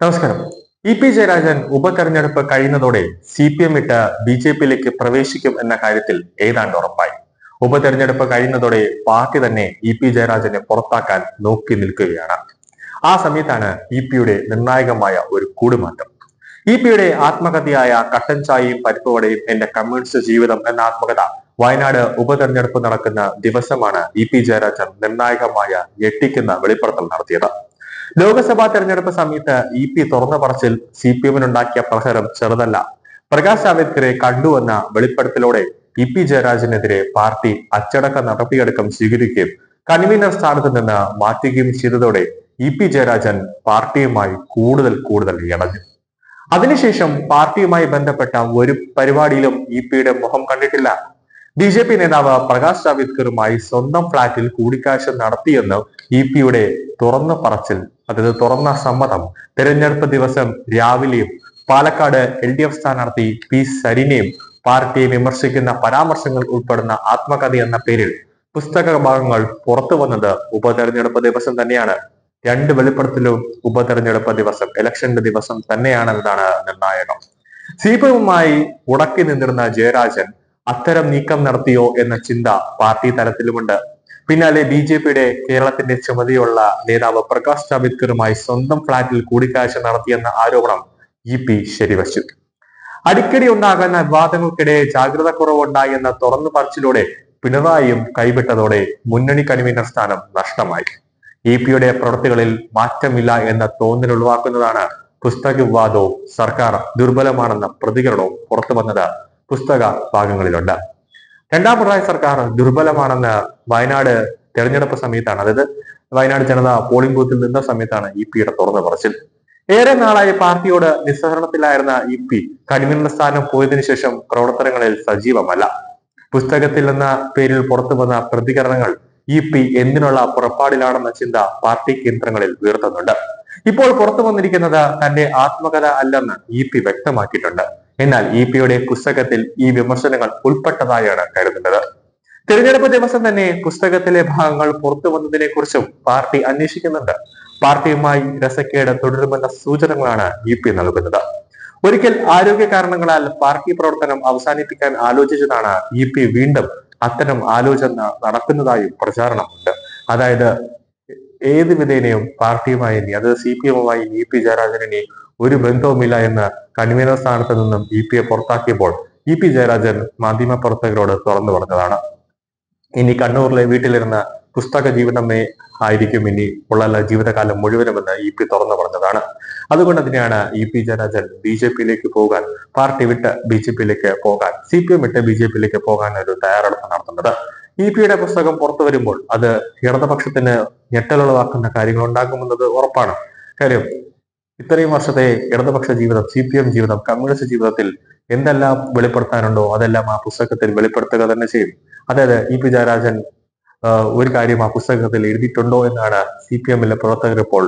നമസ്കാരം. E P Jayarajan ഉപതെരഞ്ഞെടുപ്പ് കഴിയുന്നതോടെ സി പി എം വിട്ട് ബി ജെ പിയിലേക്ക് പ്രവേശിക്കും എന്ന കാര്യത്തിൽ ഏതാണ്ട് ഉറപ്പായി. ഉപതെരഞ്ഞെടുപ്പ് കഴിയുന്നതോടെ പാർട്ടി തന്നെ ഇ പി ജയരാജനെ പുറത്താക്കാൻ നോക്കി നിൽക്കുകയാണ്. ആ സമയത്താണ് ഇ പിയുടെ നിർണായകമായ ഒരു കൂടുമാറ്റം. ഇ പിയുടെ ആത്മകഥയായ കട്ടൻ ചായയും പരിപ്പുവടയും എന്റെ കമ്മ്യൂണിസ്റ്റ് ജീവിതം എന്ന ആത്മകഥ വയനാട് ഉപതെരഞ്ഞെടുപ്പ് നടക്കുന്ന ദിവസമാണ് ഇ പി ജയരാജൻ നിർണായകമായ ഞെട്ടിക്കുന്ന വെളിപ്പെടുത്തൽ നടത്തിയത്. ലോക്സഭാ തെരഞ്ഞെടുപ്പ് സമയത്ത് ഇ പി തുറന്ന പറച്ചിൽ സി പി എമ്മിനുണ്ടാക്കിയ പ്രഹരം ചെറുതല്ല. പ്രകാശ് ജാവേദ്കറെ കണ്ടുവെന്ന വെളിപ്പെടുത്തലോടെ ഇ പി ജയരാജനെതിരെ പാർട്ടി അച്ചടക്ക നടപടിയടക്കം സ്വീകരിക്കുകയും കൺവീനർ സ്ഥാനത്ത് നിന്ന് മാറ്റുകയും ചെയ്തതോടെ ഇ പി ജയരാജൻ പാർട്ടിയുമായി കൂടുതൽ കൂടുതൽ ഇണഞ്ഞു. അതിനുശേഷം പാർട്ടിയുമായി ബന്ധപ്പെട്ട ഒരു പരിപാടിയിലും ഇ പിയുടെ മുഖം കണ്ടിട്ടില്ല. ബി ജെ പി നേതാവ് പ്രകാശ് ജാവേദ്കറുമായി സ്വന്തം ഫ്ളാറ്റിൽ കൂടിക്കാഴ്ച നടത്തിയെന്ന് ഇ പിയുടെ തുറന്ന പറച്ചിൽ അതായത് തുറന്ന സമ്മതം. തെരഞ്ഞെടുപ്പ് ദിവസം രാവിലെയും പാലക്കാട് എൽ ഡി എഫ് സ്ഥാനാർത്ഥി പി സരിനെയും പാർട്ടിയെ വിമർശിക്കുന്ന പരാമർശങ്ങൾ ഉൾപ്പെടുന്ന ആത്മകഥ എന്ന പേരിൽ പുസ്തക ഭാഗങ്ങൾ പുറത്തു വന്നത് ഉപതെരഞ്ഞെടുപ്പ് ദിവസം തന്നെയാണ്. രണ്ട് വെളിപ്പെടുത്തലും ഉപതെരഞ്ഞെടുപ്പ് ദിവസം ഇലക്ഷന്റെ ദിവസം തന്നെയാണെന്നതാണ് നിർണായകം. സി പി എമ്മുമായി ഉടക്കി നിന്നിരുന്ന ജയരാജൻ അത്തരം നീക്കം നടത്തിയോ എന്ന ചിന്ത പാർട്ടി തലത്തിലുമുണ്ട്. പിന്നാലെ ബി ജെ പിയുടെ കേരളത്തിന്റെ ചുമതലയുള്ള നേതാവ് പ്രകാശ് ജാവേദ്കറുമായി സ്വന്തം ഫ്ളാറ്റിൽ കൂടിക്കാഴ്ച നടത്തിയെന്ന ആരോപണം ഇ പി ശരിവച്ചു. അടിക്കടി ഉണ്ടാകുന്ന വിവാദങ്ങൾക്കിടെ ജാഗ്രത കുറവുണ്ടായി എന്ന തുറന്നു പറച്ചിലൂടെ പിണറായിയും കൈവിട്ടതോടെ മുന്നണി കൺവീനർ സ്ഥാനം നഷ്ടമായി. ഇ പിയുടെ പ്രവൃത്തികളിൽ മാറ്റമില്ല എന്ന തോന്നൽ ഒഴിവാക്കുന്നതാണ് പുസ്തക വിവാദവും സർക്കാർ ദുർബലമാണെന്ന പ്രതികരണവും പുറത്തു വന്നത് പുസ്തക ഭാഗങ്ങളിലുണ്ട്. രണ്ടാം പിണറായി സർക്കാർ ദുർബലമാണെന്ന് വയനാട് തെരഞ്ഞെടുപ്പ് സമയത്താണ്. അതായത് വയനാട് ജനത പോളിംഗ് ബൂത്തിൽ നിന്ന സമയത്താണ് ഇ പിയുടെ തുറന്നു പറച്ചിൽ. ഏറെ നാളായി പാർട്ടിയോട് നിസ്സഹരണത്തിലായിരുന്ന ഇ പി കൺവീനർ സ്ഥാനം പോയതിനു ശേഷം പ്രവർത്തനങ്ങളിൽ സജീവമല്ല. പുസ്തകത്തിൽ എന്ന പേരിൽ പുറത്തു വന്ന പ്രതികരണങ്ങൾ ഇ പി എന്തിനുള്ള പുറപ്പാടിലാണെന്ന ചിന്ത പാർട്ടി കേന്ദ്രങ്ങളിൽ ഉയർത്തുന്നുണ്ട്. ഇപ്പോൾ പുറത്തു വന്നിരിക്കുന്നത് തന്റെ ആത്മകഥ അല്ലെന്ന് ഇ പി വ്യക്തമാക്കിയിട്ടുണ്ട്. എന്നാൽ ഇ പിയുടെ പുസ്തകത്തിൽ ഈ വിമർശനങ്ങൾ ഉൾപ്പെട്ടതായാണ് കരുതുന്നത്. തിരഞ്ഞെടുപ്പ് ദിവസം തന്നെ പുസ്തകത്തിലെ ഭാഗങ്ങൾ പുറത്തു വന്നതിനെ കുറിച്ചും പാർട്ടി അന്വേഷിക്കുന്നുണ്ട്. പാർട്ടിയുമായി രസക്കേട് തുടരുമെന്ന സൂചനകളാണ് ഇ പി നൽകുന്നത്. ഒരിക്കൽ ആരോഗ്യ കാരണങ്ങളാൽ പാർട്ടി പ്രവർത്തനം അവസാനിപ്പിക്കാൻ ആലോചിച്ചതാണ് ഇ പി വീണ്ടും അത്തരം ആലോചന നടക്കുന്നതായും പ്രചാരണമുണ്ട്. അതായത് ഏത് വിധേനയും പാർട്ടിയുമായി ഇനി അത് സി പി എമ്മുമായി ഇ പി ജയരാജനെ ഒരു ബന്ധവുമില്ല എന്ന് കൺവീനർ സ്ഥാനത്ത് നിന്നും ഇ പിയെ പുറത്താക്കിയപ്പോൾ ഇ പി ജയരാജൻ മാധ്യമ പ്രവർത്തകരോട് തുറന്നു പറഞ്ഞതാണ്. ഇനി കണ്ണൂരിലെ വീട്ടിലിരുന്ന പുസ്തക ജീവിതമേ ആയിരിക്കും ഇനി ഉള്ള ജീവിതകാലം മുഴുവനുമെന്ന് ഇ പി തുറന്നു പറഞ്ഞതാണ്. അതുകൊണ്ട് തന്നെയാണ് E P Jayarajan B J പിയിലേക്ക് പോകാൻ പാർട്ടി വിട്ട് ബി ജെ പിയിലേക്ക് പോകാൻ സി പി എം വിട്ട് ബി ജെ പിയിലേക്ക് പോകാൻ ഒരു തയ്യാറെടുപ്പ് നടത്തുന്നത്. ഇ പിയുടെ പുസ്തകം പുറത്തു വരുമ്പോൾ അത് ഇടതുപക്ഷത്തിന് ഞെട്ടലുളവാക്കുന്ന കാര്യങ്ങൾ ഉണ്ടാകുമെന്നത് ഉറപ്പാണ്. കാര്യം ഇത്രയും വർഷത്തെ ഇടതുപക്ഷ ജീവിതം സി പി എം ജീവിതം കമ്മ്യൂണിസ്റ്റ് ജീവിതത്തിൽ എന്തെല്ലാം വെളിപ്പെടുത്താനുണ്ടോ അതെല്ലാം ആ പുസ്തകത്തിൽ വെളിപ്പെടുത്തുക തന്നെ ചെയ്യും. അതായത് ഇ പി ജയരാജൻ ഒരു കാര്യം ആ പുസ്തകത്തിൽ എഴുതിയിട്ടുണ്ടോ എന്നാണ് സി പി എമ്മിലെ പ്രവർത്തകർ ഇപ്പോൾ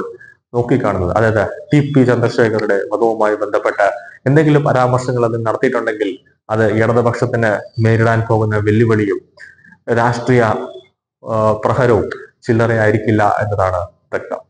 നോക്കിക്കാണുന്നത്. അതായത് ടി പി ചന്ദ്രശേഖരുടെ വധവുമായി ബന്ധപ്പെട്ട എന്തെങ്കിലും പരാമർശങ്ങൾ അതിൽ നടത്തിയിട്ടുണ്ടെങ്കിൽ അത് ഇടതുപക്ഷത്തിന് നേരിടാൻ പോകുന്ന വെല്ലുവിളിയും രാഷ്ട്രീയ പ്രഹരവും ചില്ലറയായിരിക്കില്ല എന്നതാണ് വ്യക്തം.